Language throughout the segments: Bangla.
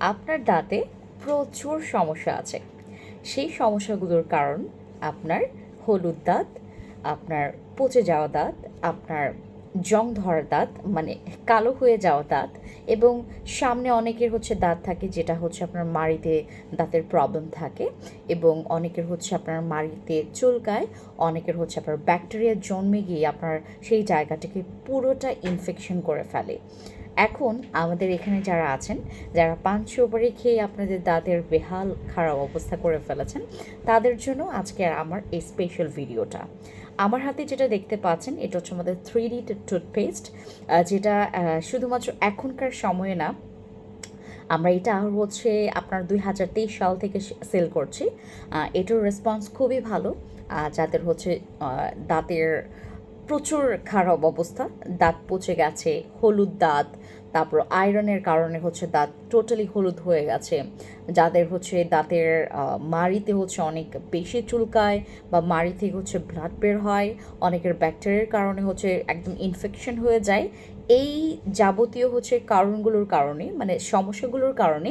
আপনার দাঁতে প্রচুর সমস্যা আছে। সেই সমস্যাগুলোর কারণ আপনার হলুদ দাঁত, আপনার পচে যাওয়া দাঁত, আপনার জং ধরা দাঁত মানে কালো হয়ে যাওয়া দাঁত এবং সামনে অনেকের হচ্ছে দাঁত থাকে যেটা হচ্ছে আপনার মাড়িতে দাঁতের প্রবলেম থাকে এবং অনেকের হচ্ছে আপনার মাড়িতে চুলকায় অনেকের হচ্ছে আপনার ব্যাকটেরিয়া জন্মে গিয়ে আপনার সেই জায়গাটাকে পুরোটা ইনফেকশন করে ফেলে। এখন আমাদের এখানে যারা আছেন, যারা পান সুপারি খেয়ে আপনাদের দাঁতের বেহাল, খারাপ অবস্থা করে ফেলেছেন, তাদের জন্য আজকে আমার এই স্পেশাল ভিডিওটা আমার হাতে যেটা দেখতে পাচ্ছেন, এটা হচ্ছে আমাদের থ্রি ডি টুথপেস্ট যেটা শুধুমাত্র এখনকার সময়ে না, আমরা এটা হচ্ছে আপনার দুই হাজার তেইশ সাল থেকে সেল করছি। এটার রেসপন্স খুবই ভালো যাদের হচ্ছে দাঁতের প্রচুর খারাপ অবস্থা, দাঁত পচে গেছে, হলুদ দাঁত তারপর আয়রনের কারণে হচ্ছে দাঁত টোটালি হলুদ হয়ে গেছে। যাদের হচ্ছে দাঁতের মাড়িতে হচ্ছে অনেক বেশি চুলকায় বা মাড়ি থেকে হচ্ছে ব্লাড বের হয়, অনেকের ব্যাকটেরিয়ার কারণে হচ্ছে একদম ইনফেকশন হয়ে যায়। এই যাবতীয় হচ্ছে কারণগুলোর কারণে মানে সমস্যাগুলোর কারণে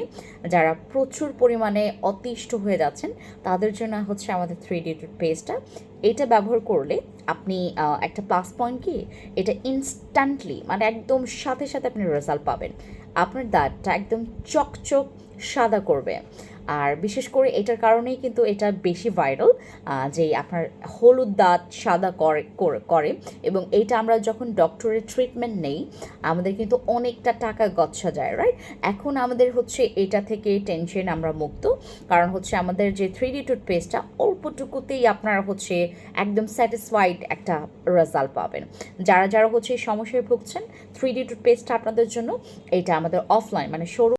যারা প্রচুর পরিমাণে অতিষ্ঠ হয়ে যাচ্ছেন, তাদের জন্য হচ্ছে আমাদের থ্রি ডি পেস্টটা এটা ব্যবহার করলে আপনি একটা প্লাস পয়েন্ট কি? এটা ইনস্ট্যান্টলি মানে একদম সাথে সাথে আপনি রেজাল্ট পাবেন। আপনার দাঁতটা একদম চকচক সাদা করবে। আর বিশেষ করে এটার কারণেই কিন্তু এটা বেশি ভাইরাল যে আপনার হলুদ দাঁত সাদা করে, করে- এবং এইটা আমরা যখন ডক্টরের ট্রিটমেন্ট নেই, আমাদের কিন্তু অনেকটা টাকা গচ্ছা যায় রাইট এখন আমাদের হচ্ছে এটা থেকে টেনশন আমরা মুক্ত। কারণ হচ্ছে আমাদের যে থ্রি ডি টুথপেস্টটা অল্পটুকুতেই আপনারা হচ্ছে একদম স্যাটিসফাইড একটা রেজাল্ট পাবেন। যারা যারা হচ্ছে সমস্যায় ভুগছেন থ্রি ডি টুথপেস্টটা আপনাদের জন্য, এটা আমাদের অফলাইন মানে শোরুম